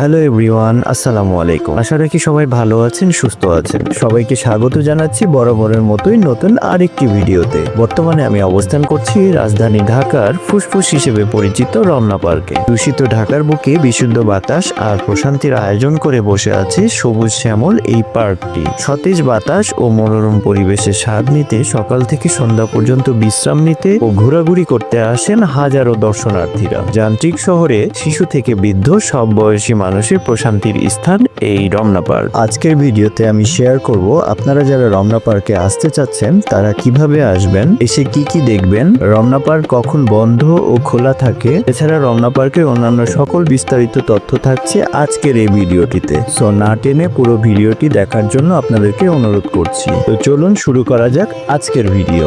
Hello everyone, আসসালামু আলাইকুম। আশা রাখি সবাই ভালো আছেন, সুস্থ আছেন। সবাইকে স্বাগত জানাচ্ছি বরাবরের মতোই নতুন আরেকটি ভিডিওতে। বর্তমানে আমি অবস্থান করছি রাজধানী ঢাকার ফুসফুস হিসেবে পরিচিত রমনা পার্কে। দূষিত ঢাকার বুকে বিশুদ্ধ বাতাস আর প্রশান্তির আয়োজন করে বসে আছে সবুজ শ্যামল এই পার্কটি। সতেজ বাতাস ও মনোরম পরিবেশের স্বাদ নিতে সকাল থেকে সন্ধ্যা পর্যন্ত বিশ্রাম নিতে ও ঘোরাঘুরি করতে আসেন হাজারো দর্শনার্থীরা। যান্ত্রিক শহরে শিশু থেকে বৃদ্ধ সব বয়সী মানুষের প্রশান্তির স্থান এই রমনা পার্ক। আজকের ভিডিওতে আমি শেয়ার করব আপনারা যারা রমনা পার্কে আসতে চাচ্ছেন, তারা কীভাবে আসবেন, এসে কি কি দেখবেন, রমনা পার্ক কখন বন্ধ ও খোলা থাকে, এছাড়া রমনা পার্কের অন্যান্য সকল বিস্তারিত তথ্য থাকছে আজকের এই ভিডিওটিতে। সো না টেনে পুরো ভিডিওটি দেখার জন্য আপনাদেরকে অনুরোধ করছি। তো চলুন শুরু করা যাক আজকের ভিডিও।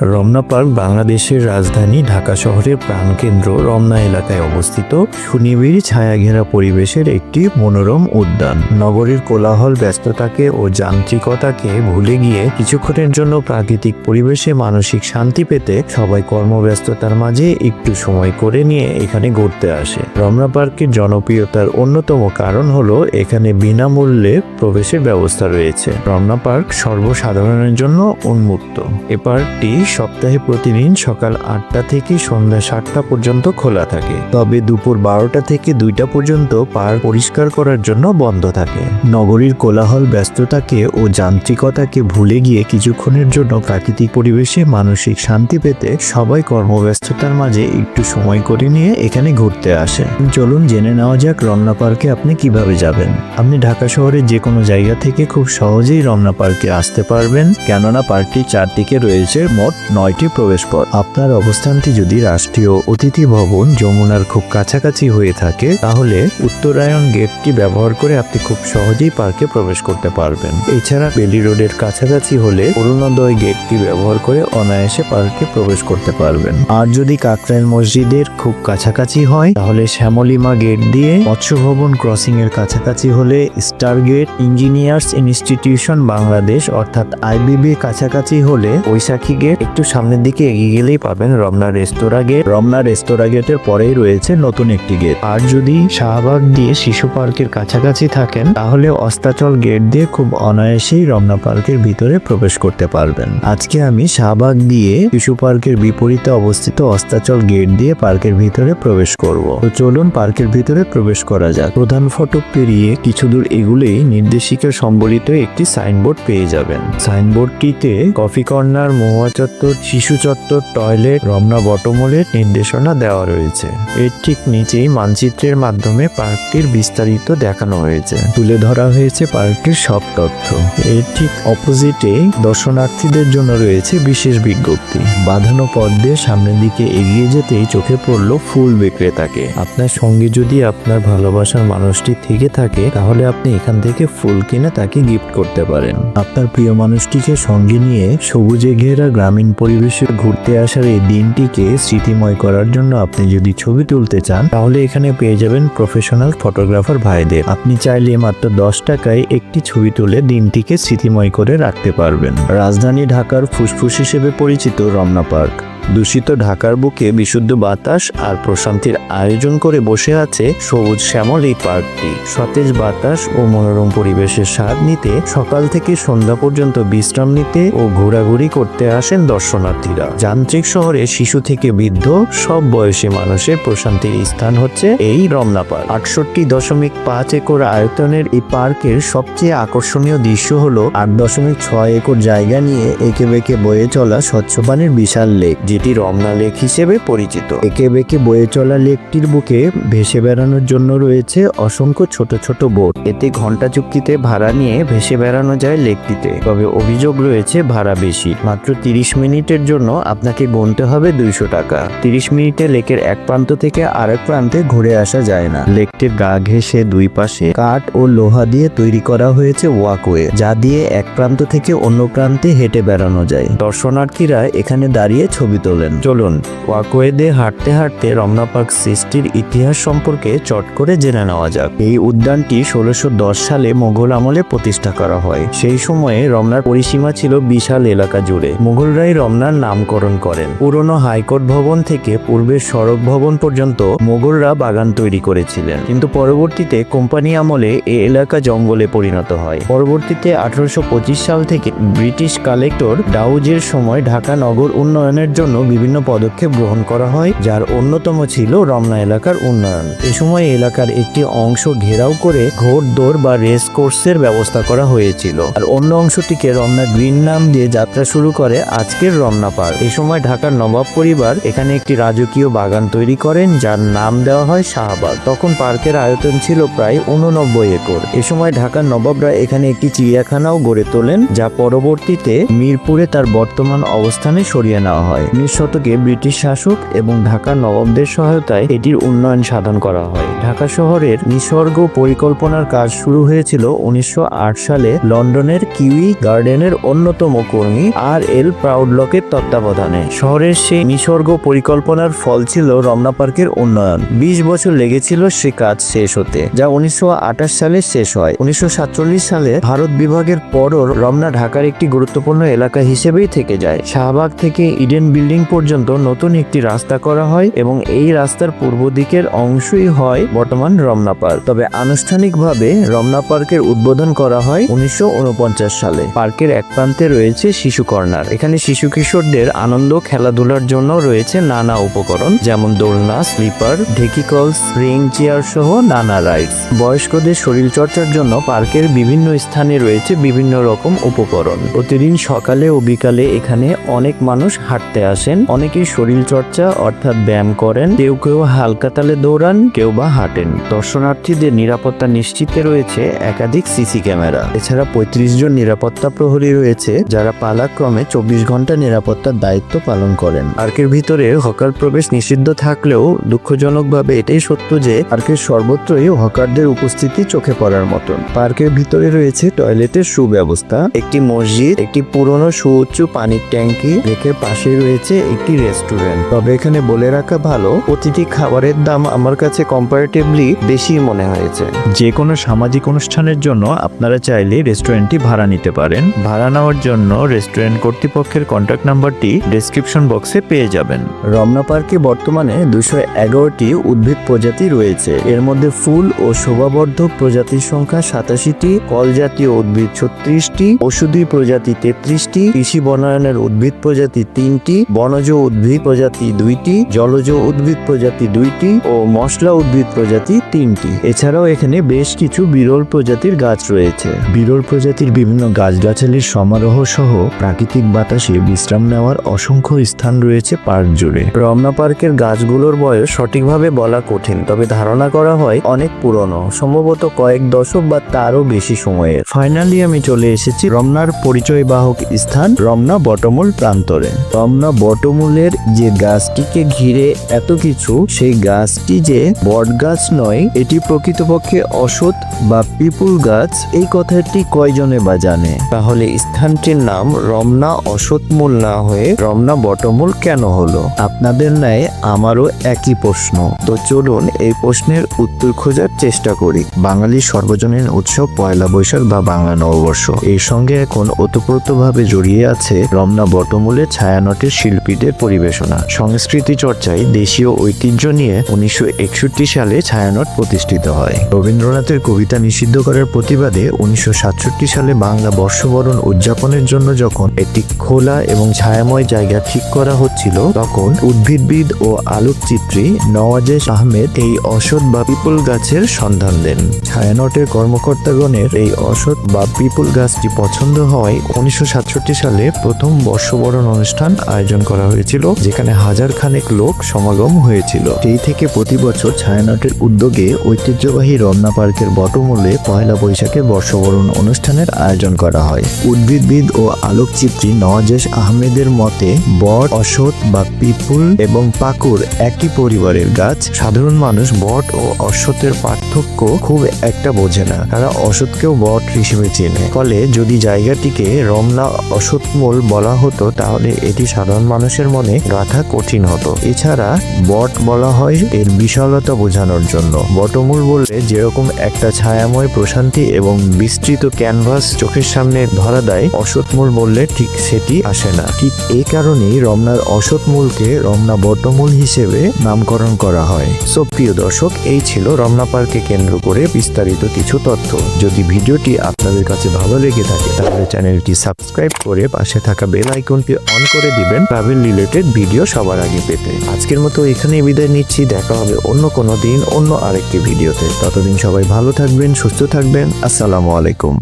রমনা পার্ক বাংলাদেশের রাজধানী ঢাকা শহরের প্রাণকেন্দ্র রমনা এলাকায় অবস্থিত। সুনিবিড় ছায়াঘেরা পরিবেশের একটি মনোরম উদ্যান। নগরীর কোলাহল, ব্যস্ততাকে ও যান্ত্রিকতাকে ভুলে গিয়ে কিছুক্ষণের জন্য প্রাকৃতিক পরিবেশে মানসিক শান্তি পেতে সবাই কর্মব্যস্ততার মাঝে একটু সময় করে নিয়ে এখানে ঘুরতে আসে। রমনা পার্কের জনপ্রিয়তার অন্যতম কারণ হলো এখানে বিনামূল্যে প্রবেশের ব্যবস্থা রয়েছে। রমনা পার্ক সর্বসাধারণের জন্য উন্মুক্ত। এ পার্কটি সপ্তাহে প্রতিদিন সকাল আটটা থেকে সন্ধ্যা সাতটা পর্যন্ত খোলা থাকে। তবে দুপুর বারোটা থেকে দুইটা পর্যন্ত পার্ক পরিষ্কার করার জন্য বন্ধ থাকে। নগরীর কোলাহল, ব্যস্ততাকে ও যান্ত্রিকতাকে ভুলে গিয়ে কিছুক্ষণের জন্য প্রাকৃতিক পরিবেশে মানসিক শান্তি পেতে সবাই কর্মব্যস্ততার মাঝে একটু সময় করে নিয়ে এখানে ঘুরতে আসে। চলুন জেনে নেওয়া যাক রমনা পার্কে আপনি কীভাবে যাবেন। আপনি ঢাকা শহরের যে কোনো জায়গা থেকে খুব সহজেই রমনা পার্কে আসতে পারবেন। কেননা পার্কটির চারদিকে রয়েছে মোট নয়টি প্রবেশ প্রবেশপথ আপনার অবস্থানটি যদি রাষ্ট্রীয় অতিথি ভবন যমুনার খুব কাছাকাছি হয়ে থাকে, তাহলে উত্তরায়ণ গেটটি ব্যবহার করে আপনি খুব সহজেই পার্কে প্রবেশ করতে পারবেন। এছাড়া বেলি রোডের কাছাকাছি হলে অরুণোদয় গেটটি ব্যবহার করে অনায়াসে পার্কে প্রবেশ করতে পারবেন। আর যদি কাকরাইল মসজিদের খুব কাছাকাছি হয়, তাহলে শ্যামলিমা গেট দিয়ে মৎস্য ভবন ক্রসিং এর কাছাকাছি হলে star gate engineers institution Bangladesh অর্থাৎ আইবিবি কাছাকাছি হলে বৈশাখী গেট একটু সামনের দিকে এগিয়ে গেলেই পাবেন Ramna restaurant gate. Ramna restaurant গেটের পরেই রয়েছে নতুন একটি গেট। আর যদি শাহবাগ দিয়ে শিশু পার্কের কাছাকাছি থাকেন তাহলে অস্তাচল গেট দিয়ে খুব অনায়াসেই রমনা পার্কের ভিতরে প্রবেশ করতে পারবেন। আজকে আমি শাহবাগ দিয়ে শিশু পার্কের বিপরীতে অবস্থিত অস্তাচল গেট দিয়ে পার্কের ভিতরে প্রবেশ করব। তো চলুন পার্কের ভিতরে প্রবেশ করা যাক। প্রধান ফটক পেরিয়ে কিছু দূর এগুলেই নির্দেশিকা সম্বলিত একটি সাইনবোর্ড পেয়ে যাবেন। সাইনবোর্ডটিতে কফি কর্নার মহুয়া চত্বর, শিশু চত্বর, টয়লেট, রমনা বটমলের নির্দেশনা দেওয়া রয়েছে। এর ঠিক নিচেই মানচিত্রের মাধ্যমে পার্কটির বিস্তারিত দেখানো হয়েছে। তুলে ধরা হয়েছে পার্কটির সব তথ্য। এর ঠিক অপোজিটে দর্শনার্থীদের জন্য রয়েছে বিশেষ বিজ্ঞপ্তি। বাঁধানো পথ দিয়ে সামনের দিকে এগিয়ে যেতেই চোখে পড়ল ফুল বিক্রেতাকে। আপনার সঙ্গে যদি আপনার ভালোবাসার মানুষটি থেকে থাকে, তাহলে আপনি এখান থেকে ফুল কিনে তাকে গিফট করতে পারেন। আপনার প্রিয় মানুষটিকে সঙ্গে নিয়ে সবুজে ঘেরা গ্রামীণ পরিবেশে ঘুরতে আসার এই দিনটিকে স্মৃতিময় করার জন্য আপনি যদি ছবি তুলতে চান, তাহলে এখানে পেয়ে যাবেন প্রফেশনাল ফটোগ্রাফার ভাইদের। আপনি চাইলে মাত্র দশ টাকায় একটি ছবি তুলে দিনটিকে স্মৃতিময় করে রাখতে পারবেন। রাজধানী ঢাকার ফুসফুস হিসেবে পরিচিত রমনা পার্ক। দূষিত ঢাকার বুকে বিশুদ্ধ বাতাস আর প্রশান্তির আয়োজন করে বসে আছে সবুজ শ্যামল এই পার্কটি। সতেজ বাতাস ও মনোরম পরিবেশের স্বাদ নিতে সকাল থেকে সন্ধ্যা পর্যন্ত বিশ্রাম নিতে ও ঘোরাঘুরি করতে আসেন দর্শনার্থীরা। যান্ত্রিক শহরে শিশু থেকে বৃদ্ধ সব বয়সী মানুষের প্রশান্তির স্থান হচ্ছে এই রমনা পার্ক। আটষট্টি দশমিক পাঁচ একর আয়তনের এই পার্কের সবচেয়ে আকর্ষণীয় দৃশ্য হলো আট দশমিক ছয় একর জায়গা নিয়ে একে বেঁকে বয়ে চলা স্বচ্ছ পানির বিশাল লেক যেটি রমনা লেক হিসেবে পরিচিত। একে বেঁকে বয়ে চলা লেকটির বুকে ভেসে বেড়ানোর জন্য রয়েছে অসংখ্য ছোট ছোট বোট। এতে ঘণ্টা চুক্তিতে ভাড়া নিয়ে ভেসে বেড়ানো যায় লেকটিতে। তবে অভিযোগ রয়েছে, ভাড়া বেশি। মাত্র তিরিশ মিনিটের জন্য আপনাকে গুনতে হবে দুইশো টাকা। তিরিশ মিনিটে লেকের এক প্রান্ত থেকে আরেক প্রান্তে ঘুরে আসা যায় না। লেকটির গা ঘেঁষে দুই পাশে কাঠ ও লোহা দিয়ে তৈরি করা হয়েছে ওয়াকওয়ে, যা দিয়ে এক প্রান্ত থেকে অন্য প্রান্তে হেঁটে বেড়ানো যায়। দর্শনার্থীরা এখানে দাঁড়িয়ে ছবি তোলেন। চলুন ওয়াকওয়ে দিয়ে হাঁটতে হাঁটতে রমনা পার্ক সৃষ্টির ইতিহাস সম্পর্কে চট করে জেনে নেওয়া যাক। এই উদ্যানটি ষোলোশো সালে মোগল আমলে প্রতিষ্ঠা করা হয়। সেই সময়ে রমনার পরিসীমা ছিল বিশাল এলাকা জুড়ে। মুঘলরাই রমনার নামকরণ করেন। পুরনো হাইকোর্ট ভবন থেকে পূর্বের সড়ক ভবন পর্যন্ত মোগলরা বাগান তৈরি করেছিলেন। কিন্তু পরবর্তীতে কোম্পানি আমলে এ এলাকা জঙ্গলে পরিণত হয়। পরবর্তীতে আঠারোশো পঁচিশ সাল থেকে ব্রিটিশ কালেক্টর ডাউজের সময় ঢাকা নগর উন্নয়নের জন্য বিভিন্ন পদক্ষেপ গ্রহণ করা হয়, যার অন্যতম ছিল রমনা এলাকার উন্নয়ন। এ সময় এলাকার একটি অংশ ঘেরাও করে ঘোড় দৌড় বা রেস কোর্সের ব্যবস্থা করা হয়েছিল। আর অন্য অংশটিকে রমনা গ্রিন নাম দিয়ে যাত্রা শুরু করে আজকের রমনা পার্ক। এ সময় ঢাকার নবাব পরিবার এখানে একটি রাজকীয় বাগান তৈরি করেন, যার নাম দেওয়া হয় শাহবাগ। তখন পার্কের আয়তন ছিল প্রায় উননব্বই একর। এ সময় ঢাকার নবাবরা এখানে একটি চিড়িয়াখানাও গড়ে তোলেন, যা পরবর্তীতে মিরপুরে তার বর্তমান অবস্থানে সরিয়ে নেওয়া হয়। উনিশ শতকে ব্রিটিশ শাসক এবং ঢাকার নবাবদের সহায়তায় এটির উন্নয়ন সাধন করা হয়। ঢাকা শহরের নিসর্গ পরিকল্পনার কাজ শুরু হয়েছিল উনিশশো আট সালে লন্ডনের কিউই গার্ডেনের অন্যতম কর্মী আর এল প্রাউডলকের তত্ত্বাবধানে। শহরের সেই নিসর্গ পরিকল্পনার ফল ছিল রমনা পার্কের উন্নয়ন। বিশ বছর লেগেছিল সে কাজ শেষ হতে, যা উনিশশো আঠাশ সালে শেষ হয়। উনিশশো সাতচল্লিশ সালে ভারত বিভাগের পরও রমনা ঢাকার একটি গুরুত্বপূর্ণ এলাকা হিসেবেই থেকে যায়। শাহবাগ থেকে ইডেন বিল্ডিং পর্যন্ত নতুন একটি রাস্তা করা হয় এবং এই রাস্তার পূর্ব দিকের অংশই হয় বর্তমান রমনা পার্ক। তবে আনুষ্ঠানিকভাবে রমনা পার্কের উদ্বোধন করা হয় উনিশশো উনপঞ্চাশ সালে। পার্কের এক প্রান্তে রয়েছে শিশু কর্নার। এখানে শিশু কিশোরদের আনন্দ, খেলাধুলার জন্য রয়েছে নানা উপকরণ, যেমন দোলনা, স্লিপার, ঢেকিকল, স্প্রিং, চেয়ার সহ নানা রাইডস। বয়স্কদের শরীর চর্চার জন্য পার্কের বিভিন্ন স্থানে রয়েছে বিভিন্ন রকম উপকরণ। প্রতিদিন সকালে ও বিকালে এখানে অনেক মানুষ হাঁটতে আসেন। অনেকেই শরীর চর্চা অর্থাৎ ব্যায়াম করেন। কেউ কেউ হালকা তালে দৌড়ান, কেউ বা হাঁটেন। দর্শনার্থীদের নিরাপত্তা নিশ্চিতে রয়েছে একাধিক সিসি ক্যামেরা। এছাড়া পঁয়ত্রিশ জন নিরাপত্তা প্রহরী রয়েছে, যারা পালাক্রমে চব্বিশ ঘণ্টা নিরাপত্তার দায়িত্ব পালন করেন। পার্কের ভিতরে হকার প্রবেশ নিষিদ্ধ থাকলেও দুঃখজনকভাবে এটাই সত্য যে পার্কের সর্বত্রই হকারদের উপস্থিতি চোখে পড়ার মতন। পার্কের ভিতরে রয়েছে টয়লেটের সুব্যবস্থা, একটি মসজিদ, একটি পুরনো সুউচ্চ পানির ট্যাঙ্কি রেখে পাশে রয়েছে একটি রেস্টুরেন্ট তবে এখানে বলে রাখা ভালো প্রতিটি খাবারের দাম আমার কাছে কম্পারেটিভলি বেশি মনে হয়েছে। যে কোনো সামাজিক অনুষ্ঠানের জন্য আপনারা চাইলে রেস্টুরেন্টটি ভাড়া নিতে পারেন। ভাড়া নেওয়ার জন্য রেস্টুরেন্ট কর্তৃপক্ষের কন্ট্যাক্ট নাম্বারটি ডেসক্রিপশন বক্সে পেয়ে যাবেন। রমনা পার্কে বর্তমানে দুশো এগারোটি উদ্ভিদ প্রজাতি রয়েছে। এর মধ্যে ফুল ও শোভাবর্ধক প্রজাতির সংখ্যা সাতাশিটি কল জাতীয় উদ্ভিদ ছত্রিশটি ওষুধি প্রজাতি তেত্রিশটি কৃষি বনায়নের উদ্ভিদ প্রজাতি তিনটি বনজ উদ্ভিদ প্রজাতি দুইটি, জলজ উদ্ভিদ প্রজাতি দুইটি ও মশলা উদ্ভিদ প্রজাতি তিনটি। এছাড়াও এখানে বেশ কিছু বিরল প্রজাতির গাছ রয়েছে। বিরল প্রজাতির বিভিন্ন গাছগাছালির সমারোহ সহ প্রাকৃতিক বাতাসে বিশ্রাম নেওয়ার অসংখ্য স্থান রয়েছে পার্ক জুড়ে। রমনা পার্কের গাছগুলোর বয়স সঠিকভাবে বলা কঠিন, তবে ধারণা করা হয় অনেক পুরনো, সম্ভবত কয়েক দশক বা তারও বেশি সময়ের। ফাইনালি আমি চলে এসেছি রমনার পরিচয় বাহক স্থান রমনা বটমূল প্রান্তরে। রমনা বটমূলের যে গাছটিকে ঘিরে এত কিছু, সেই গাছটি যে বট গাছ নয়, এটি প্রকৃতপক্ষে অসৎ বা পিপুল গাছ, এই কথাটি কয়জনে বা জানে? তাহলে স্থানটির নাম রমনা অসৎমূল না হয়ে রমনা বটমূল কেন হলো? আপনাদের ন্যায় আমারও একই প্রশ্ন। তো চলুন এই প্রশ্নের উত্তর খোঁজার চেষ্টা করি। বাঙালির সর্বজনীন উৎসব পয়লা বৈশাখ বা বাংলা নববর্ষ। এর সঙ্গে এখন ওতপ্রোতভাবে জড়িয়ে আছে রমনা বটমূলের ছায়ানটের শিল্পীদের পরিবেশনা। সংস্কৃতি চর্চায় দেশীয় ঐতিহ্য নিয়ে উনিশশো একষট্টি সালে ছায়ানট প্রতিষ্ঠিত হয়। রবীন্দ্রনাথের কবিতা নিষিদ্ধ করার প্রতিবাদে উনিশশো সাতষট্টি সালে বাংলা বর্ষবরণ উদযাপনের জন্য যখন একটি খোলা এবং ছায়াময় জায়গা ঠিক করা হচ্ছিল, তখন উদ্ভিদবিদ ও আলোকচিত্রী নওয়াজেশ আহমেদ এই অসৎ বা পিপুল গাছের সন্ধান দেন। ছায়ানটের কর্মকর্তাগণের এই অসৎ বা পিপুল গাছটি পছন্দ হওয়ায় উনিশশো সাতষট্টি সালে প্রথম বর্ষবরণ অনুষ্ঠান আয়োজন করা হয়েছিল, যেখানে হাজার খানেক লোক সমাগম হয়েছিল। সেই থেকে প্রতি বছর ছায়ানটের উদ্যোগে ঐতিহ্যবাহী রমনা পার্কের বটমূলে পয়লা বৈশাখে বর্ষবরণ অনুষ্ঠানের আয়োজন করা হয়। উদ্ভিদবিদ ও আলোকচিত্রী নওয়াজেশ আহমেদের মতে, বট অসৎ বা পিপুল এবং পাকুর একই পরিবারের গাছ। সাধারণ মানুষ বট ও অসতের পার্থক্য খুব একটা বোঝে না। তারা অসৎকেও বট হিসেবে চেনে। ফলে যদি জায়গাটিকে রমনা অসৎমূল বলা হতো, তাহলে এটি সাধারণ মানুষের মনে গাথা কঠিন হতো। এছাড়া বট বলা হয় এর বিশালতা বোঝানোর জন্য। বটমূল বললে যেরকম একটা ছায়াময় প্রশান্তি এবং বিস্তৃত ক্যানভাস চোখের সামনে ধরা দেয় অসৎমূল বললে ঠিক সেটি আসে না। ঠিক এই কারণেই রমনার অসৎমূলকে রমনা বটমূল হিসেবে নামকরণ করা হয়। সো প্রিয় দর্শক, এই ছিল রমনা পার্কে কেন্দ্র করে বিস্তারিত কিছু তথ্য। যদি ভিডিওটি আপনাদের কাছে ভালো লেগে থাকে, তাহলে চ্যানেলটি সাবস্ক্রাইব করে পাশে থাকা বেল আইকনটি অন করে দিবেন। ট্রাভেল রিলেটেড ভিডিও সবার আগে পেতে। আজকের মতো এখানেই বিদায় নিচ্ছি, দেখা হবে অন্য কোনো দিন, অন্য আরেকটি ভিডিওতে ততদিন সবাই ভালো থাকবেন, সুস্থ থাকবেন। আসসালামু আলাইকুম।